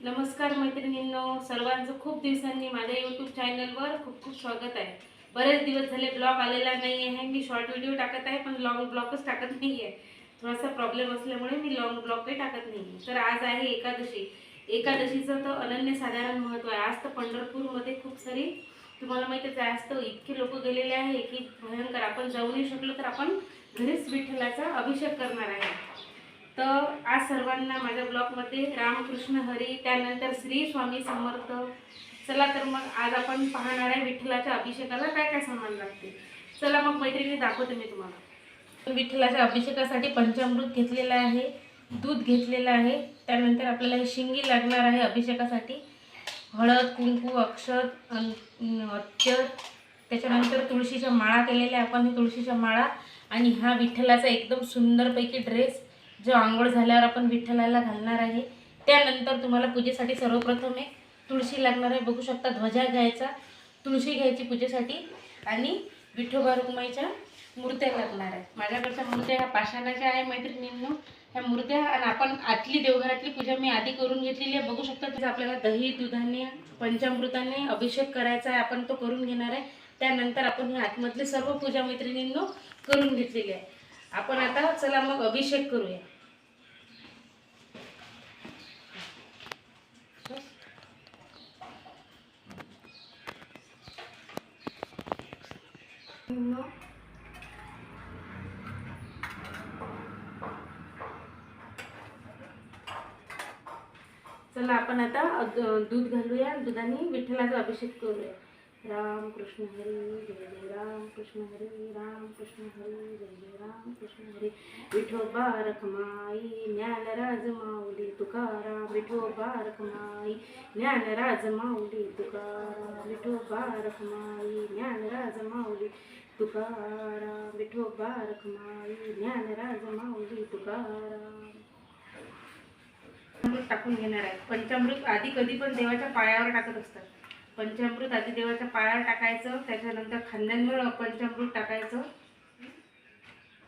नमस्कार मैत्रिणींनो सर्वांचं खूप दिवसांनी माझ्या यूट्यूब चॅनलवर खूप खूप स्वागत आहे. बरेच दिवस झाले ब्लॉग आलेला नाही आहे मी शॉर्ट व्हिडिओ टाकत आहे पण लॉंग ब्लॉगच टाकत नाही आहे थोडासा प्रॉब्लेम असल्यामुळे मी लॉंग ब्लॉग काही टाकत नाही तर आज आहे एकादशी. एकादशीचं तर अनन्यसाधारण महत्त्व आहे. आज तर पंढरपूरमध्ये खूप सारी तुम्हाला माहितीच आहे आज तर इतके लोक गेलेले आहे की भयंकर. आपण जाऊ नाही शकलो तर आपण घरीच विठ्ठलाचा अभिषेक करणार आहे. तर आज सर्वांना माझ्या ब्लॉगमध्ये रामकृष्ण हरी त्यानंतर श्री स्वामी समर्थ. चला तर मग आज आपण पाहणार आहे विठ्ठलाच्या अभिषेकाला काय काय सामान लागते. चला मग मैत्रिणी दाखवते मी तुम्हाला. विठ्ठलाच्या अभिषेकासाठी पंचामृत घेतलेलं आहे दूध घेतलेलं आहे. त्यानंतर आपल्याला हे शिंगी लागणार आहे अभिषेकासाठी. हळद कुंकू अक्षत अन- अत्तर त्याच्यानंतर तुळशीच्या माळा केलेल्या आपण हे तुळशीच्या माळा. आणि हा विठ्ठलाचा एकदम सुंदरपैकी ड्रेस जो आंघोळ झाल्यावर आपण विठ्ठलाला घालणार आहे त्यानंतर तुम्हाला पूजेसाठी सर्वप्रथम एक तुळशी लागणार आहे. बघू शकता ध्वजा घ्यायचा तुळशी घ्यायची पूजेसाठी. आणि विठोबा रुक्माईच्या मूर्त्या लागणार आहे माझ्याकडच्या मूर्त्या ह्या पाषाणाच्या आहे मैत्रिणींनो. ह्या मूर्त्या आणि आपण आतली देवघरातली पूजा मी आधी करून घेतलेली आहे. बघू शकता तिथे आपल्याला दही दुधाने पंचामृताने अभिषेक करायचा आहे. आपण तो करून घेणार आहे. त्यानंतर आपण ही आतमधली सर्व पूजा मैत्रिणींनो करून घेतलेली आहे. आपण आता चला मग अभिषेक करूया. चला आपण आता दूध घालूया दुधाने विठ्ठलाचा अभिषेक करूया. राम कृष्ण हरी जय जय राम कृष्ण हरी राम कृष्ण हरी जय जय राम कृष्ण हरी विठोबा रखमाई ज्ञानराज माऊली तुकाराम। विठोबा रखमाई ज्ञानराज माऊली तुकाराम। विठोबा रखमाई ज्ञानराज माऊली तुकाराम। विठोबा रखमाई ज्ञानराज माऊली तुकाराम। टाकून घेणार आहे पंचामृत आधी कधी पण देवाच्या पायावर टाकत असतात. पंचामृत आधी देवाच्या पायावर टाकायचं त्याच्यानंतर खांद्यांवर पंचामृत टाकायचं.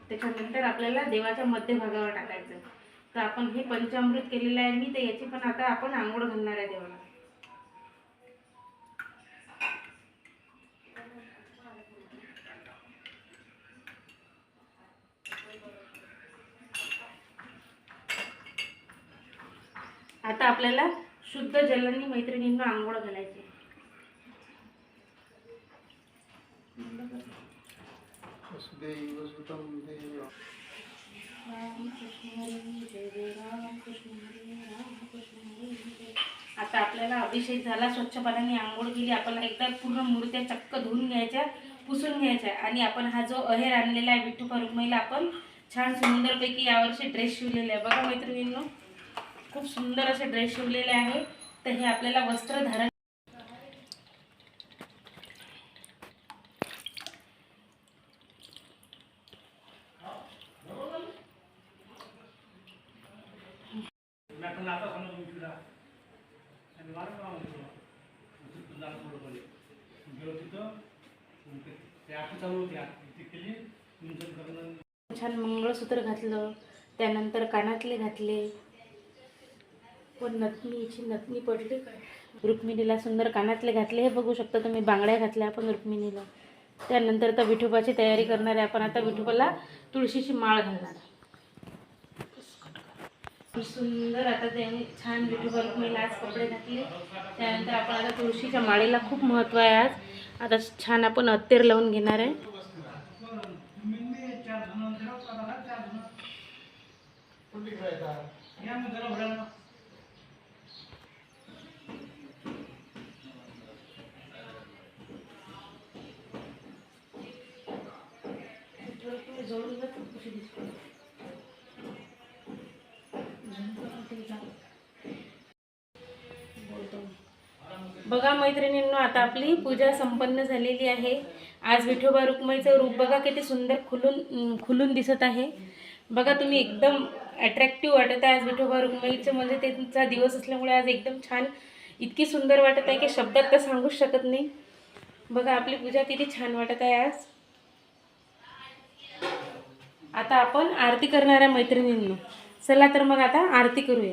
त्याच्यानंतर आपल्याला देवाच्या मध्यभागावर टाकायचं. तर आपण हे पंचामृत केलेलं आहे मी तर याची पण आता आपण आंघोळ घालणार आहे देवाला. आता आपल्याला शुद्ध जलांनी मैत्रिणींना आंघोळ घालायची देव आता आपल्याला अभिषेक झाला स्वच्छ पाण्याने आंघोळ केली आपल्याला एकदा पूर्ण मूर्त्या चक्क धुवून घ्यायच्या पुसून घ्यायच्या आणि आपण हा जो अहेर आणलेला आहे विठ्ठू परुमईला आपण छान सुंदरपैकी यावर्षी ड्रेस शिवलेला आहे. बघा मैत्रिणींनो खूप सुंदर असे ड्रेस शिवलेले आहे. तर हे आपल्याला वस्त्र धारण छान मंगळसूत्र घातलं त्यानंतर कानातले घातले. पण नथनीची नथनी पडली रुक्मिणीला सुंदर कानातले घातले हे बघू शकता तुम्ही बांगड्या घातल्या आपण रुक्मिणीला. त्यानंतर आता विठोबाची तयारी करणार आहे आपण आता विठोबाला तुळशीची माळ घालणार. सुंदर आता त्यांनी छान विठोबा रुक्मिणीला आज कपडे घातले. त्यानंतर आपण आता तुळशीच्या माळेला खूप महत्त्व आहे आज. आता छान आपण अत्तेर लावून घेणार आहे. बघा मैत्रिणींनो आता आपली पूजा संपन्न झालेली आहे. आज विठोबा रुक्माईचं रूप बघा किती सुंदर खुलून खुलून दिसत आहे. बघा तुम्ही एकदम अट्रॅक्टिव्ह वाटत आहे आज विठोबा रुक्माईचं म्हणजे त्यांचा दिवस असल्यामुळे आज एकदम छान इतकी सुंदर वाटत आहे की शब्दात तर सांगूच शकत नाही. बघा आपली पूजा किती छान वाटत आहे आज. आता आपण आरती करणाऱ्या मैत्रिणींनो चला तर मग आता आरती करूया.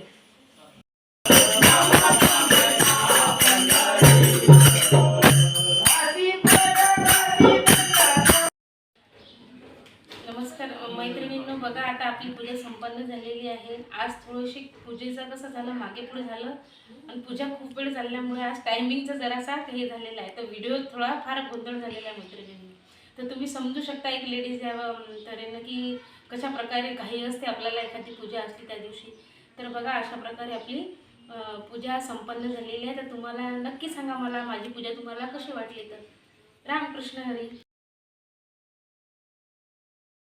मैत्रिणींनो बघा आता आपली पूजा संपन्न झालेली आहे. आज थोडीशी पूजेचं कसं झालं मागे पुढे झालं. आणि पूजा खूप वेळ झाल्यामुळे आज टायमिंगचा जरासा हे झालेला आहे. तर व्हिडिओ थोडा फार गोंधळ झालेला आहे मैत्रिणींनी. तर तुम्ही समजू शकता एक लेडीज या तऱ्हेनं की कशा प्रकारे घाई असते आपल्याला एखादी पूजा असली त्या दिवशी. तर बघा अशा प्रकारे आपली पूजा संपन्न झालेली आहे. तर तुम्हाला नक्की सांगा मला माझी पूजा तुम्हाला कशी वाटली तर. रामकृष्ण हरी.